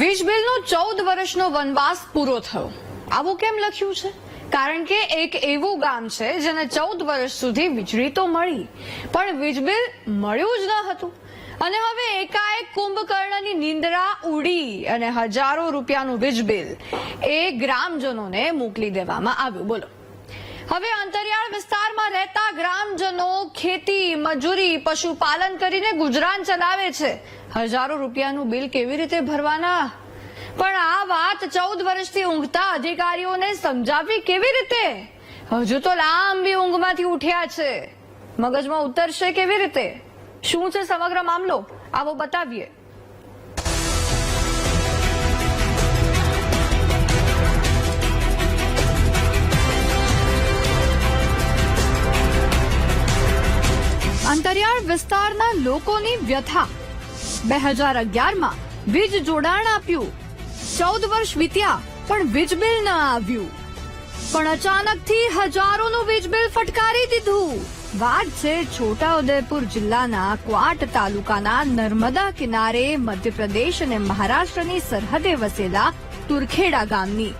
વીજ બિલનો ચૌદ વર્ષનો વનવાસ પૂરો થયો. આવું કેમ લખ્યું છે? કારણ કે એક એવું ગામ છે જેને ચૌદ વર્ષ સુધી વીજળી તો મળી, પણ વીજ બિલ મળ્યું જ ન હતું. અને હવે એકાએક કુંભકર્ણની નિંદ્રા ઉડી અને હજારો રૂપિયાનું વીજ બિલ એ ગ્રામજનોને મોકલી દેવામાં આવ્યું. બોલો. હવે અંતરિયાળ વિસ્તારમાં રહેતા ગ્રામજનો ખેતી, મજૂરી, પશુપાલન કરીને ગુજરાન ચલાવે છે. હજારો રૂપિયાનું બિલ કેવી રીતે ભરવાના? પણ આ વાત ચૌદ વર્ષથી ઊંઘતા અધિકારીઓને સમજાવવી કેવી રીતે? હજુ તો લાંબી ઊંઘમાંથી ઉઠ્યા છે. મગજમાં ઉતરશે કેવી રીતે? શું છે સમગ્ર મામલો? આવો બતાવીએ. વિસ્તારના લોકોની વ્યથા. બે હજાર અગિયારમાં વીજ જોડાણ આપ્યું. ચૌદ વર્ષ વીત્યા, પણ વીજ બિલ ન આવ્યું. પણ અચાનકથી હજારોનું વીજ બિલ ફટકારી દીધું. વાત છે છોટાઉદેપુર જિલ્લાના ક્વાટ તાલુકાના નર્મદા કિનારે મધ્યપ્રદેશ અને મહારાષ્ટ્રની સરહદે વસેલા તુરખેડા ગામની.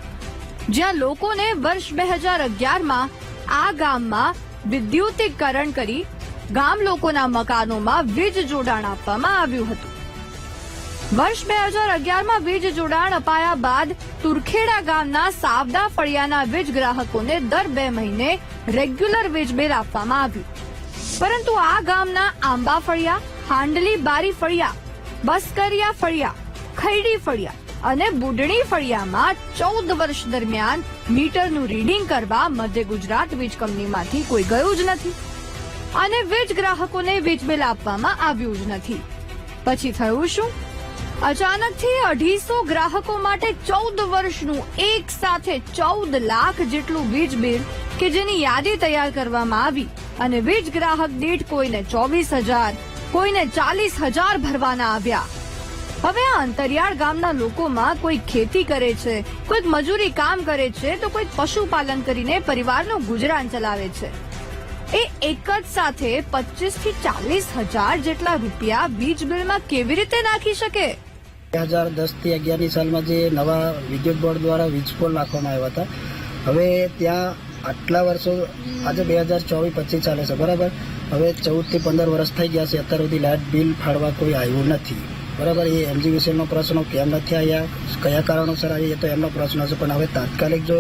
જ્યાં લોકોને વર્ષ બે હજાર અગિયારમાં આ ગામમાં વિદ્યુતીકરણ કરી ગામ લોકોના મકાનોમાં વીજ જોડાણ આપવામાં આવ્યું હતું. વર્ષ બે હજાર અગિયારમાં વીજ જોડાણ અપાયા બાદ તુરખેડા ગામના સાવદા ફળિયાના વીજ ગ્રાહકોને દર બે મહિને રેગ્યુલર વીજ બિલ આપવામાં આવ્યું. પરંતુ આ ગામના આંબા ફળિયા, હાંડલી બારી ફળિયા, બસકરિયા ફળિયા, ખૈડી ફળિયા અને બુડણી ફળિયામાં ચૌદ વર્ષ દરમિયાન મીટરનું રીડિંગ કરવા મધ્ય ગુજરાત વીજ કંપનીમાંથી કોઈ ગયું જ નથી. અને વીજ ગ્રાહકોને વીજ બિલ આપવામાં આવ્યું જ નથી. પછી થયું શું? અચાનકથી અઢીસો ગ્રાહકો માટે ચૌદ વર્ષનું એક સાથે ચૌદ લાખ જેટલું વીજ બિલ કે જેની યાદી તૈયાર કરવામાં આવી અને વીજ ગ્રાહક દીઠ કોઈને ચોવીસ હજાર, કોઈને ચાલીસ હજાર ભરવાના આવ્યા. હવે આ અંતરિયાળ ગામના લોકોમાં કોઈ ખેતી કરે છે, કોઈક મજૂરી કામ કરે છે, તો કોઈક પશુપાલન કરીને પરિવારનું ગુજરાન ચલાવે છે. એ એક જ સાથે પચીસથી ચાલીસ હજાર જેટલા રૂપિયા વીજ બિલમાં કેવી રીતે નાખી શકે? બે હજાર દસથી અગિયારની સાલમાં જે નવા વિદ્યુત બોર્ડ દ્વારા વીજ પોલ નાખવામાં આવ્યા હતા. હવે ત્યાં આટલા વર્ષો, આજે બે હજાર ચોવીસ પચીસ ચાલે છે, બરાબર? હવે ચૌદથી પંદર વર્ષ થઈ ગયા છે, અત્યાર સુધી લાઇટ બિલ ફાળવા કોઈ આવ્યું નથી. બરાબર? એ એમજીવીસીએલનો પ્રશ્ન કેમ નથી આવ્યા? કયા કારણોસર આવી એ તો એમનો પ્રશ્ન છે, પણ હવે તાત્કાલિક જો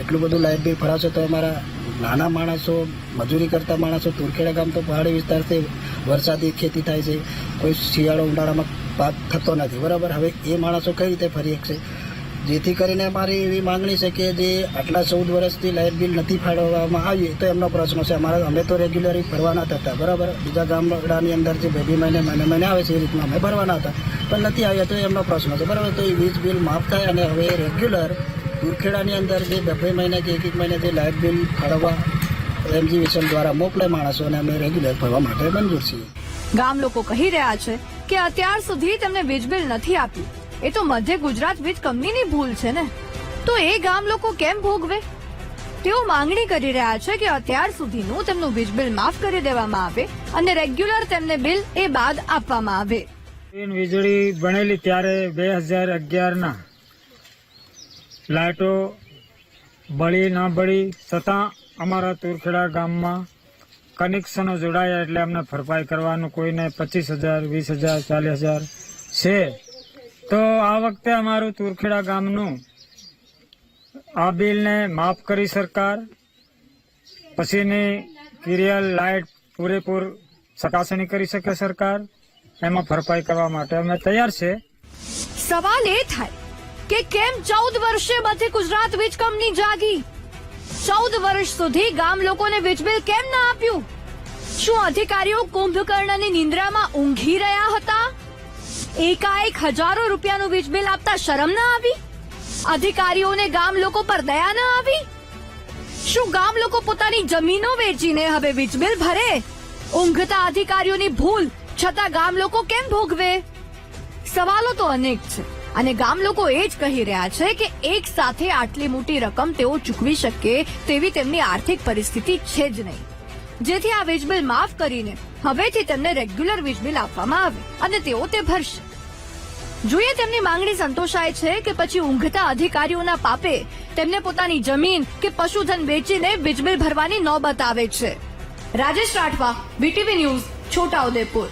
એટલું બધું લાઇટ બિલ ફરાવશે તો અમારા નાના માણસો, મજૂરી કરતા માણસો તુરખેડા ગામ તો પહાડી વિસ્તાર છે, વરસાદી ખેતી થાય છે, કોઈ શિયાળો ઉનાળામાં પાક થતો નથી. બરાબર? હવે એ માણસો કઈ રીતે ફરી શકશે? જેથી કરીને અમારી એવી માંગણી છે કે જે આટલા ચૌદ વર્ષથી લાઇટ બિલ નથી ફાળવવામાં આવીએ તો એમનો પ્રશ્ન છે. અમારા અમે તો રેગ્યુલરી ભરવાના હતા. બરાબર? બીજા ગામડાની અંદર જે બે મહિને મહિને મહિને આવે છે, એ રીતના અમે ભરવાના હતા. પણ નથી આવ્યા, તો એમનો પ્રશ્ન છે. બરાબર? તો એ વીજ બિલ માફ થાય અને હવે રેગ્યુલર દુરખેડાની અંદર જે બે બે મહિને કે એક એક મહિને જે લાઇટ બિલ ફાળવવા એમજીવીસન દ્વારા મોકલે માણસોને અમે રેગ્યુલર ભરવા માટે મંજૂર છીએ. ગામ લોકો કહી રહ્યા છે કે અત્યાર સુધી તેમને વીજ બિલ નથી આપ્યું. એ તો મધ્ય ગુજરાત વીજ કંપનીની ભૂલ છે ને? તો એ ગામ લોકો કેમ ભોગવે? તેઓ માંગણી કરી રહ્યા છે કે અત્યાર સુધીનું તેમનું વીજ બિલ માફ કરી દેવામાં આવે અને રેગ્યુલર તેમને બિલ એ બાદ આપવામાં આવે. વીજળી બનેલી ત્યારે બે હજાર અગિયારના લાઇટો બળી ન બળી છતાં અમારા તુરખેડા ગામમાં કનેક્શનો જોડાયા એટલે અમને ભરપાઈ કરવાનું કોઈને પચીસ હજાર, વીસ હજાર, ચાલીસ હજાર છે. તો આ વખતે અમારું તુરખેડા ગામનું આ બિલને માફ કરી સરકાર. પછીની કિરિયલ લાઇટ પૂરેપૂર ચકાસણી કરી શકે સરકાર. એમાં ભરપાઈ કરવા માટે અમે તૈયાર છે. સવાલ એ થાય કે કેમ ચૌદ વર્ષે બધે ગુજરાત વીજ કંપની જાગી? ચૌદ વર્ષ સુધી ગામ લોકોને વીજ બિલ કેમ ના આપ્યું? શું અધિકારીઓ કુંભકર્ણની નિંદ્રામાં ઊંઘી રહ્યા હતા? એકાએક હજારો રૂપિયાનું વીજ બિલ આપતા શરમ ના આવી? અધિકારીઓને ગામ લોકો પર દયા ના આવી? શું ગામ લોકો પોતાની જમીનો વેચીને હવે વીજ બિલ ભરે? ઊંઘતા અધિકારીઓની ભૂલ છતાં ગામ લોકો કેમ ભોગવે? સવાલો તો અનેક છે. અને ગામ લોકો એ જ કહી રહ્યા છે કે એક સાથે આટલી મોટી રકમ તેઓ ચૂકવી શકે તેવી તેમની આર્થિક પરિસ્થિતિ છે જ નહીં. જેથી આ વીજ બિલ માફ કરીને હવેથી તેમને રેગ્યુલર વીજ બિલ આપવામાં આવે અને તેઓ તે ભરશે. જોઈએ તેમની માંગણી સંતોષાય છે કે પછી ઊંઘતા અધિકારીઓના પાપે તેમને પોતાની જમીન કે પશુધન વેચીને વીજબિલ ભરવાની નોબત આવે છે. Rajesh Rathwa BTV news Chhota Udepur